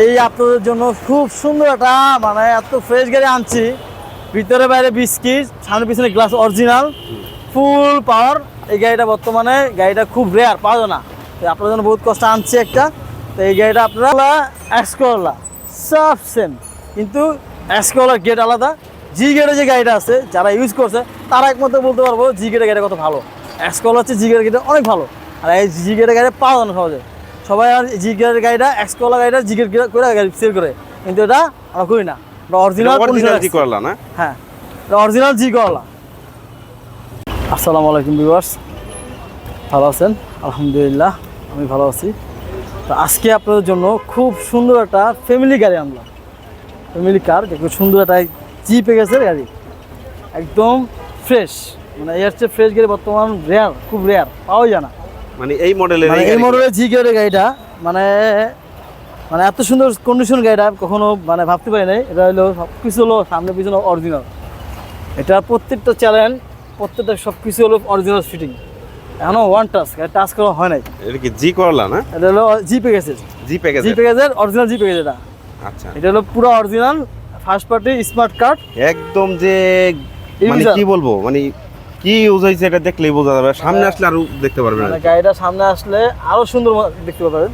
এই আপনাদের জন্য খুব সুন্দর একটা মানে এত ফ্রেশ গাড়ি আনছি। ভিতরে বাইরে বিস্কিট, সামনে পিছনে গ্লাস অরিজিনাল ফুল পাওয়ার এই গাড়িটা বর্তমানে, গাড়িটা খুব রেয়ার পাওয়া যায় না। তো আপনাদের জন্য বহুত কষ্ট আনছি একটা। তো এই গাড়িটা আপনারা এক্সকোলা সব সেম কিন্তু এক্সকোলার গেট আলাদা। জি গেটের যে গাড়িটা আছে, যারা ইউজ করছে, তারা একমাত্র বলতে পারব জি গেটের গাড়িটা কত ভালো। এক্সকোলা হচ্ছে জি গেটের গাড়ি অনেক ভালো। আর এই জি গেটের গাড়ি পাওয়া যায় না সহজে। সবাই আর জি গেটের গাড়িটা এক্সকোলা গাড়িটা জি গেট করে গাড়ি সেল করে। কিন্তু এটা আমরা করি না অরিজিনাল অরিজিনাল জি করলা না? হ্যাঁ অরিজিনাল জি করলা আসসালামু আলাইকুম ভিউয়ার্স ভালো আছেন? আলহামদুলিল্লাহ আমি ভালো আছি। তো আজকে আপনাদের জন্য খুব সুন্দর একটা ফ্যামিলি গাড়ি আনলাম। ফ্যামিলি কার খুব সুন্দর একটা জি প্যাকেজের গাড়ি। একদম ফ্রেশ মানে এর চেয়ে ফ্রেশ গাড়ি বর্তমান রেয়ার খুব রেয়ার পাওয়া যায় না। মানে এই মডেলের মানে এই মডেলের জি গিয়ারের গাড়িটা মানে মানে এত সুন্দর কন্ডিশন গাড়িটা কখনো মানে ভাবতে পারি নাই। এটা হলো সব কিছু হলো সামনে পিছনে অরিজিনাল এটা প্রত্যেকটা চ্যালেঞ্জ প্রত্যেকটা সব কিছু হলো অরিজিনাল ফিটিং এখনও ওয়ান টাচ টাচ করা হয় নাই। এটা কি জি করলা না? এটা হলো জি প্যাকেজের জি প্যাকেজ জি প্যাকেজের অরিজিনাল জি প্যাকেজ এটা। আচ্ছা। এটা হলো পুরো original first party smart card একদম যে মানে কি বলব মানে কি ইউজ হয়েছে এটা দেখলেই বোঝা যাবে। সামনে আসলে আরও দেখতে পারবেন মানে গাড়িটা সামনে আসলে আরও সুন্দর দেখতে পাবেন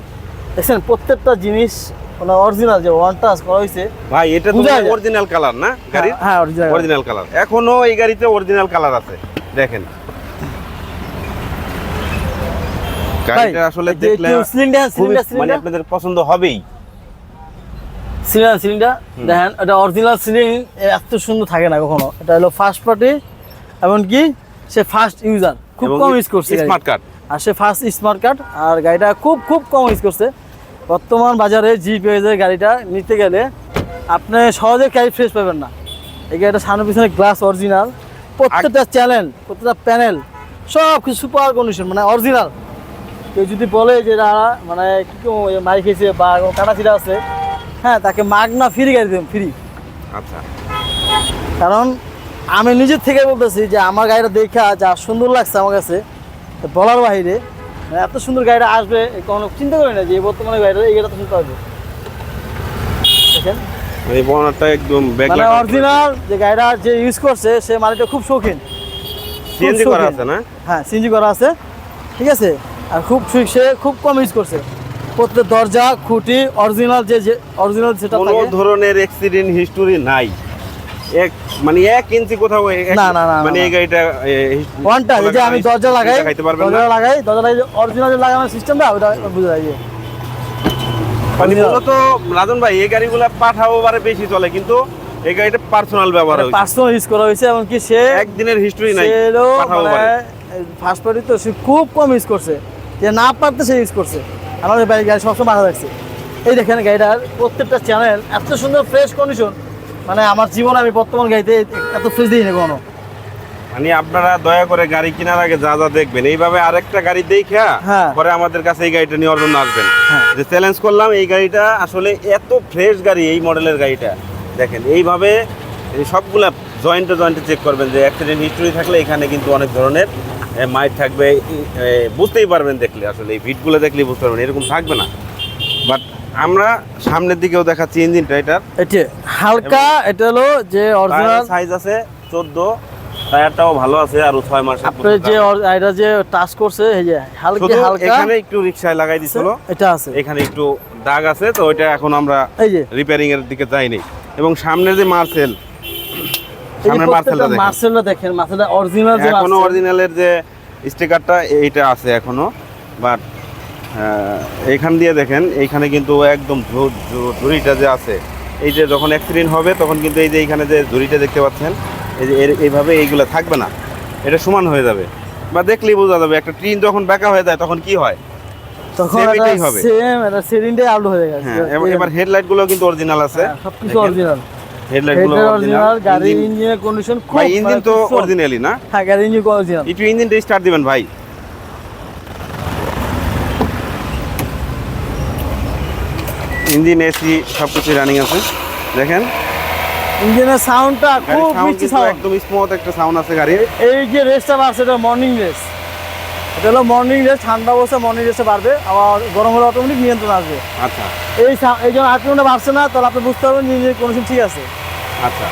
দেখছেন প্রত্যেকটা জিনিস মানে অরিজিনাল যে ওয়ান টাচ করা হয়েছে ভাই এটা তো অরিজিনাল কালার না গাড়ির? হ্যাঁ অরিজিনাল অরিজিনাল কালার এখনও এই গাড়িতে অরিজিনাল কালার আছে দেখেন। গাড়িটা আসলে দেখলে সিলিন্ডার সিলিন্ডার মানে আপনাদের পছন্দ হবেই। সিলিন্ডার সিলিন্ডার দেখেন এটা অরিজিনাল সিলিং এত সুন্দর থাকে না কখনো। এটা হলো ফার্স্ট পার্টি এমনকি সে ফার্স্ট ইউজার খুব কম ইউজ করছে স্মার্ট কার্ড আর সে ফার্স্ট স্মার্ট কার্ড আর গাড়িটা খুব খুব কম ইউজ করছে। বর্তমান বাজারে জি পেজের গাড়িটা নিতে গেলে আপনি সহজে গাড়ি ফ্রেশ পাবেন না। এই গাড়িটা সামনে পিছনে গ্লাস অরিজিনাল প্রত্যেকটা চ্যানেল প্রত্যেকটা প্যানেল সব কিছু সুপার কন্ডিশন মানে অরিজিনাল কেউ যদি বলে যে মানে কি মাই খেয়েছে বা কাটা ছিঁড়া আছে হ্যাঁ তাকে মাগ না ফ্রি গাড়ি দেবেন ফ্রি আচ্ছা। কারণ আমি নিজের থেকে বলতেছি যে আমার গাড়িটা দেখা যা সুন্দর লাগছে আমার কাছে তো বলার বাইরে মানে এত সুন্দর গাড়িটা আসবে কোনো চিন্তা করি না যে বর্তমানে গাড়িটা এই গাড়িটা তো শুনতে হবে। দেখেন। এই একদম মানে অরিজিনাল যে গাড়িটা যে ইউজ করছে সে মালিকটা খুব শৌখিন। সিএনজি করা আছে না? হ্যাঁ করা আছে। ঠিক আছে? আর খুব সে খুব কম ইউজ করছে। প্রত্যেক দরজা খুঁটি অরিজিনাল যে অরিজিনাল সেটা কোনো ধরনের অ্যাক্সিডেন্ট হিস্টোরি নাই। এক মানে এক ইঞ্চি কোথাও না, না, না, মানে এই গাড়িটা ওয়ানটা যে আমি দরজা লাগাই দরজা লাগাই দরজা লাগাই অরিজিনাল যে লাগানোর সিস্টেমটা ওটা বুঝে যায় মানে মূলত রাজন ভাই এই গাড়িগুলো পাঠাও বারে বেশি চলে কিন্তু এই গাড়িটা পার্সোনাল ব্যবহার হয়েছে। পার্সোনাল ইউজ করা হয়েছে এমনকি সে একদিনের হিস্টোরি নাই পাঠাও মানে বারে ফার্স্ট পার্টি তো সে খুব কম ইউজ করছে। যে না পারতে সে ইউজ করছে। আমাদের গাড়ি সবসময় মাথা রাখছে এই দেখেন গাড়িটার প্রত্যেকটা চ্যানেল এত সুন্দর ফ্রেশ কন্ডিশন মানে আমার জীবনে আমি বর্তমান গাড়িতে এত ফ্রেশ দিই না কোনো। মানে আপনারা দয়া করে গাড়ি কেনার আগে যা যা দেখবেন এইভাবে আরেকটা গাড়ি দেখা হ্যাঁ। পরে আমাদের কাছে এই গাড়িটা নিয়ে জন্য আসবেন। হ্যাঁ। যে চ্যালেঞ্জ করলাম এই গাড়িটা আসলে এত ফ্রেশ গাড়ি এই মডেলের গাড়িটা। দেখেন এইভাবে এই সবগুলা জয়েন্টে জয়েন্টে চেক করবেন যে অ্যাক্সিডেন্ট হিস্টোরি থাকলে এখানে কিন্তু অনেক ধরনের মাইট থাকবে বুঝতেই পারবেন দেখলে। আসলে এই ভিটগুলো দেখলেই বুঝতে পারবেন এরকম থাকবে না। বাট আমরা সামনের দিকেও দেখাচ্ছি ইঞ্জিনটা এটার। এটি হালকা এটা হলো যে অরিজিনাল সাইজ আছে চোদ্দ টায়ারটাও ভালো আছে আর ছয় মাস আপনি যে এটা যে টাচ করছে এই যে হালকা হালকা। এখানে একটু রিক্সায় লাগাই দিছিল এটা আছে। এখানে একটু দাগ আছে তো ওইটা এখন আমরা এই যে। রিপেয়ারিং এর দিকে যাইনি। এবং সামনের যে মার্সেল সামনের মার্সেলটা দেখেন। মার্সেলটা দেখেন মার্সেলটা অরিজিনাল যে এখনও। অরিজিনালের যে স্টিকারটা এইটা আছে এখনও। বাট এইখান দিয়ে দেখেন এইখানে কিন্তু একদম ঝুড়িটা যে আছে এই যে যখন অ্যাক্সিডেন্ট হবে তখন কিন্তু এই যে এইখানে যে ঝুড়িটা দেখতে পাচ্ছেন এই যে এইভাবে এইগুলো থাকবে না। এটা সমান হয়ে যাবে। বা দেখলেই বোঝা যাবে একটা ট্রেন যখন বেঁকা হয়ে যায় তখন কি হয়? তখন এটাই হবে। সেম এটা সিলিন্ডার আউট হয়ে গেছে। হ্যাঁ এবার- হেডলাইটগুলো কিন্তু অরিজিনাল আছে। হ্যাঁ, সবকিছু অরিজিনাল হেডলাইটগুলো অরিজিনাল অরিজিনাল গাড়ির ইঞ্জিনের কন্ডিশন খুব ভাই ইঞ্জিন তো না? হ্যাঁ গাড়ির ইঞ্জিন অরিজিনাল একটু ইঞ্জিনটা স্টার্ট দিবেন ভাই। ইঞ্জিন এসি সব কিছু রানিং আছে। দেখেন। ইঞ্জিনের সাউন্ডটা খুব মিষ্টি সাউন্ড একদম স্মুথ একটা সাউন্ড আছে গাড়ির। এই যে রেসটা বাড়ছে এটা মর্নিং রেস এটা হলো মর্নিং রেস ঠান্ডা অবস্থা মর্নিং রেসে বাড়বে আবার গরম হলে অটোমেটিক নিয়ন্ত্রণ আসবে। আচ্ছা। এই এই জন্য আটটা বাড়ছে না তাহলে আপনি বুঝতে পারবেন ইঞ্জিনের কন্ডিশন ঠিক আছে। আচ্ছা।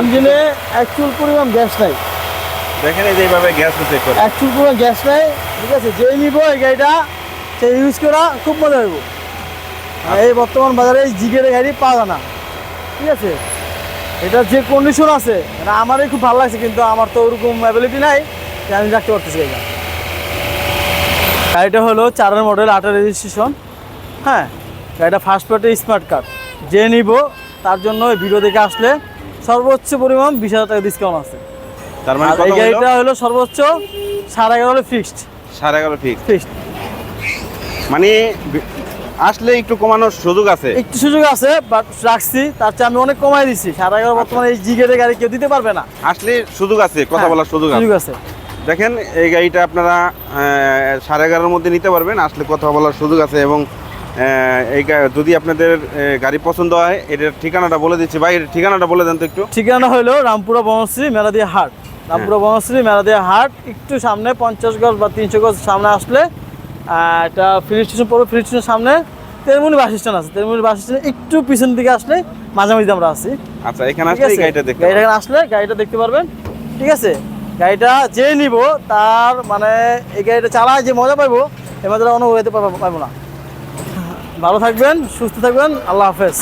ইঞ্জিনে অ্যাকচুয়াল পরিমাণ গ্যাস নাই। দেখেন এই যে এইভাবে গ্যাস চেক করে। অ্যাকচুয়াল পরিমাণ গ্যাস নাই ঠিক আছে? যেই নিব এই গাড়িটা সেই ইউজ করা খুব মজা হইব। এই বর্তমান বাজারে এই জিগের গাড়ি পাওয়া যায় না। ঠিক আছে? এটা যে কন্ডিশন আছে এটা আমারই খুব ভালো লাগছে কিন্তু আমার তো ওরকম অ্যাবিলিটি নাই যে আমি রাখতে পারতেছি এটা গাড়িটা হলো চারের মডেল আটের রেজিস্ট্রেশন হ্যাঁ গাড়িটা ফার্স্ট পার্টে স্মার্ট কার্ড যে নিব তার জন্য ভিডিও দেখে আসলে সর্বোচ্চ পরিমাণ বিশ হাজার টাকা ডিসকাউন্ট আছে। তার মানে এই গাড়িটা হলো সর্বোচ্চ সাড়ে এগারো ফিক্সড সাড়ে এগারো ফিক্সড ফিক্সড মানে আসলে একটু কমানোর সুযোগ আছে। একটু সুযোগ আছে বাট রাখছি। তার চেয়ে আমি অনেক কমাই দিচ্ছি সাড়ে এগারো বর্তমানে এই জিগেটের গাড়ি কেউ দিতে পারবে না। আসলে সুযোগ আছে কথা হ্যাঁ, বলার সুযোগ আছে। সুযোগ আছে। দেখেন এই গাড়িটা আপনারা সাড়ে এগারোর মধ্যে নিতে পারবেন। আসলে কথা বলার সুযোগ আছে এবং এই যদি আপনাদের গাড়ি পছন্দ হয় এটার ঠিকানাটা বলে দিচ্ছি। ভাই এর ঠিকানাটা বলে দেন তো একটু। ঠিকানা হলো রামপুরা বনশ্রী মেলাদিয়া হাট। রামপুরা বনশ্রী মেলাদিয়া হাট একটু সামনে পঞ্চাশ গজ বা তিনশো গজ সামনে আসলে এটা ফিলিং স্টেশন পড়বে ফিলিং স্টেশনের সামনে। তেরমুনি বাস স্ট্যান্ড আছে। তেরমুনি বাস স্ট্যান্ড একটু পিছন দিকে আসলে মাঝামাঝি আমরা আছি। আচ্ছা এখানে আসলে গাড়িটা দেখতে গাড়িটা এখানে আসলে গাড়িটা দেখতে পারবেন। ঠিক আছে? গাড়িটা যে নিব তার মানে এই গাড়িটা চালায় যে মজা পাইবো এ মজা অন্য পারব পারব না। ভালো থাকবেন সুস্থ থাকবেন। আল্লাহ হাফেজ।